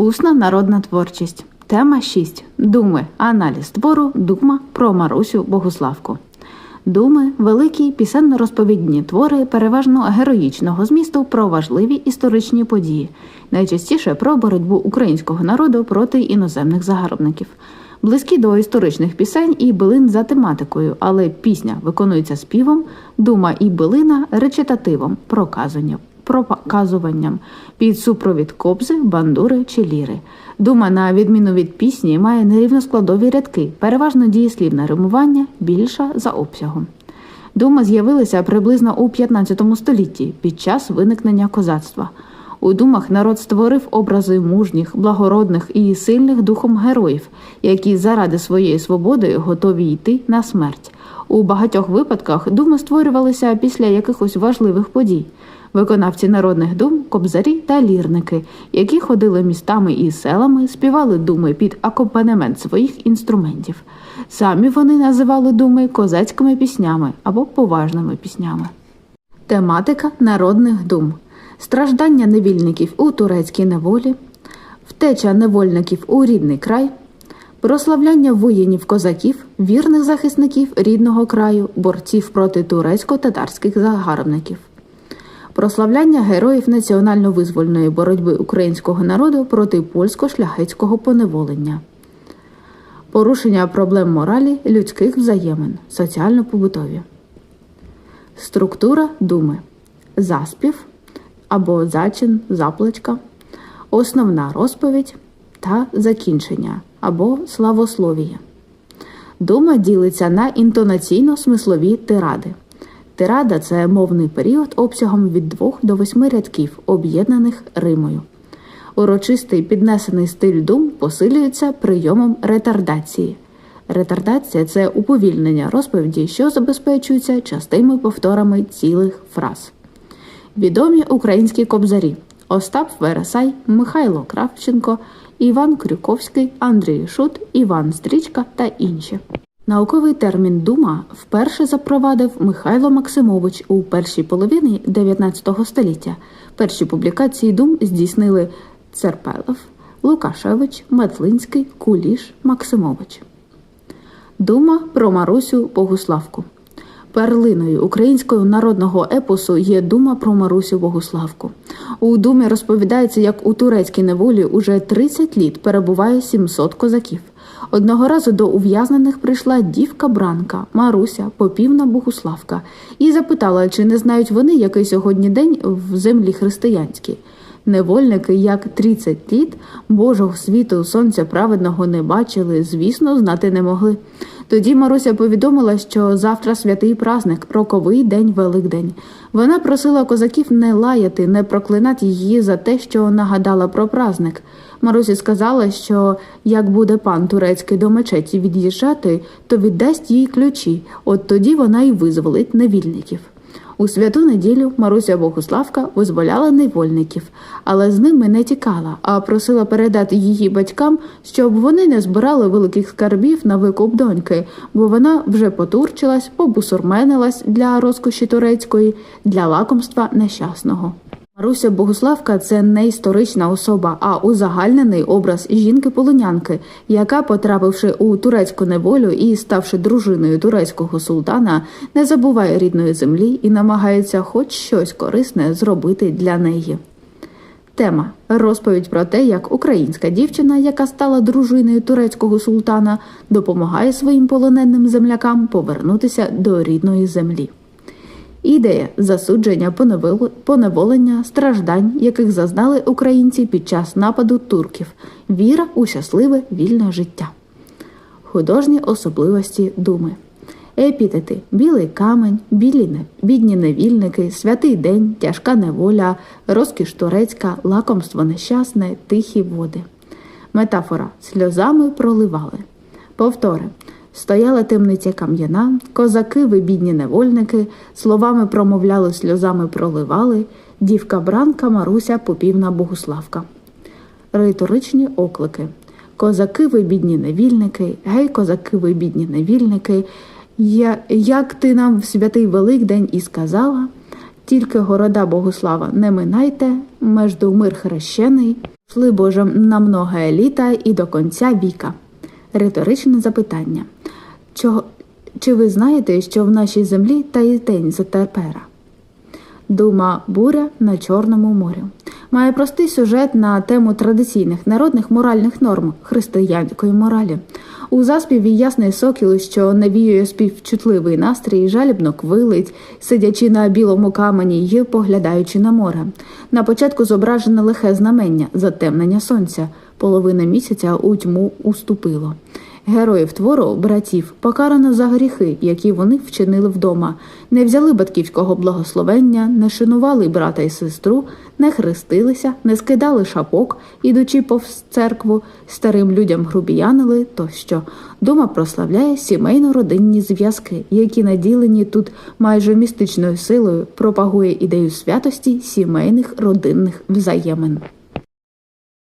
Усна народна творчість. Тема 6. Думи. Аналіз твору. Дума про Марусю Богуславку. Думи великі пісенно-розповідні твори переважно героїчного змісту про важливі історичні події, найчастіше про боротьбу українського народу проти іноземних загарбників. Близькі до історичних пісень і билин за тематикою, але пісня виконується співом, дума і билина речитативом, проказуванням, проказуванням під супровід кобзи, бандури чи ліри. Дума, на відміну від пісні, має нерівноскладові рядки, переважно дієслівне римування більша за обсягом. Дума з'явилися приблизно у 15 столітті під час виникнення козацтва. У думах народ створив образи мужніх, благородних і сильних духом героїв, які заради своєї свободи готові йти на смерть. У багатьох випадках думи створювалися після якихось важливих подій. Виконавці народних дум, кобзарі та лірники, які ходили містами і селами, співали думи під акомпанемент своїх інструментів. Самі вони називали думи козацькими піснями або поважними піснями. Тематика народних дум страждання невільників у турецькій неволі, втеча невольників у рідний край, прославляння воїнів козаків, вірних захисників рідного краю, борців проти турецько-татарських загарбників, прославляння героїв національно-визвольної боротьби українського народу проти польсько-шляхетського поневолення. Порушення проблем моралі людських взаємин, соціально-побутові. Структура думи. Заспів або зачин, заплачка, основна розповідь та закінчення або славословіє. Дума ділиться на інтонаційно-смислові тиради. Тирада це мовний період обсягом від 2 до 8 рядків, об'єднаних римою. Урочистий піднесений стиль дум посилюється прийомом ретардації. Ретардація це уповільнення розповіді, що забезпечується частими повторами цілих фраз. Відомі українські кобзарі Остап Вересай, Михайло Кравченко, Іван Крюковський, Андрій Шут, Іван Стрічка та інші. Науковий термін дума вперше запровадив Михайло Максимович у першій половині 19 століття. Перші публікації дум здійснили Церпелов, Лукашевич, Метлинський, Куліш, Максимович. Дума про Марусю Богуславку. Перлиною українського народного епосу є дума про Марусю Богуславку. У думі розповідається, як у турецькій неволі уже 30 літ перебуває 700 козаків. Одного разу до ув'язнених прийшла дівка Бранка, Маруся, попівна Богуславка, і запитала, чи не знають вони, який сьогодні день в землі християнській. Невольники, як 30 літ Божого світу сонця праведного не бачили, звісно, знати не могли. Тоді Маруся повідомила, що завтра святий праздник, роковий день Великдень. Вона просила козаків не лаяти, не проклинати її за те, що нагадала про праздник. Марусі сказала, що як буде пан турецький до мечеті від'їжджати, то віддасть їй ключі. От тоді вона й визволить невільників. У святу неділю Маруся Богуславка визволяла невольників, але з ними не тікала, а просила передати її батькам, щоб вони не збирали великих скарбів на викуп доньки, бо вона вже потурчилась, побусурменилась для розкоші турецької, для лакомства нещасного. Маруся Богуславка це не історична особа, а узагальнений образ жінки-полонянки, яка, потрапивши у турецьку неволю і ставши дружиною турецького султана, не забуває рідної землі і намагається хоч щось корисне зробити для неї. Тема розповідь про те, як українська дівчина, яка стала дружиною турецького султана, допомагає своїм полоненим землякам повернутися до рідної землі. Ідея засудження поневолення, страждань, яких зазнали українці під час нападу турків, віра у щасливе вільне життя. Художні особливості думи. Епітети білий камень, білі бідні невільники, святий день, тяжка неволя, розкіш турецька, лакомство нещасне, тихі води. Метафора сльозами проливали. Повтори. Стояла темниця кам'яна, козаки, ви бідні невольники, словами промовляли, сльозами проливали, дівка Бранка, Маруся, попівна Богуславка. Риторичні оклики. Козаки, ви бідні невільники, гей, козаки, ви бідні невільники. Я, як ти нам в святий Великдень і сказала, тільки города Богуслава не минайте, между мир хрещений. Шли Божим на многое літа і до конця віка. Риторичне запитання. Чого, чи ви знаєте, що в нашій землі та день затепера? Дума буря на Чорному морі має простий сюжет на тему традиційних народних моральних норм християнської моралі. У заспіві ясний сокіл, що навіює співчутливий настрій, жалібно квилить, сидячи на білому камені й поглядаючи на море. На початку зображене лихе знамення затемнення сонця. Половина місяця у тьму уступило. Героїв твору, братів, покарано за гріхи, які вони вчинили вдома, не взяли батьківського благословення, не шанували брата і сестру, не хрестилися, не скидали шапок, ідучи повз церкву, старим людям грубіянили тощо. Дума прославляє сімейно-родинні зв'язки, які наділені тут майже містичною силою, пропагує ідею святості сімейних родинних взаємин.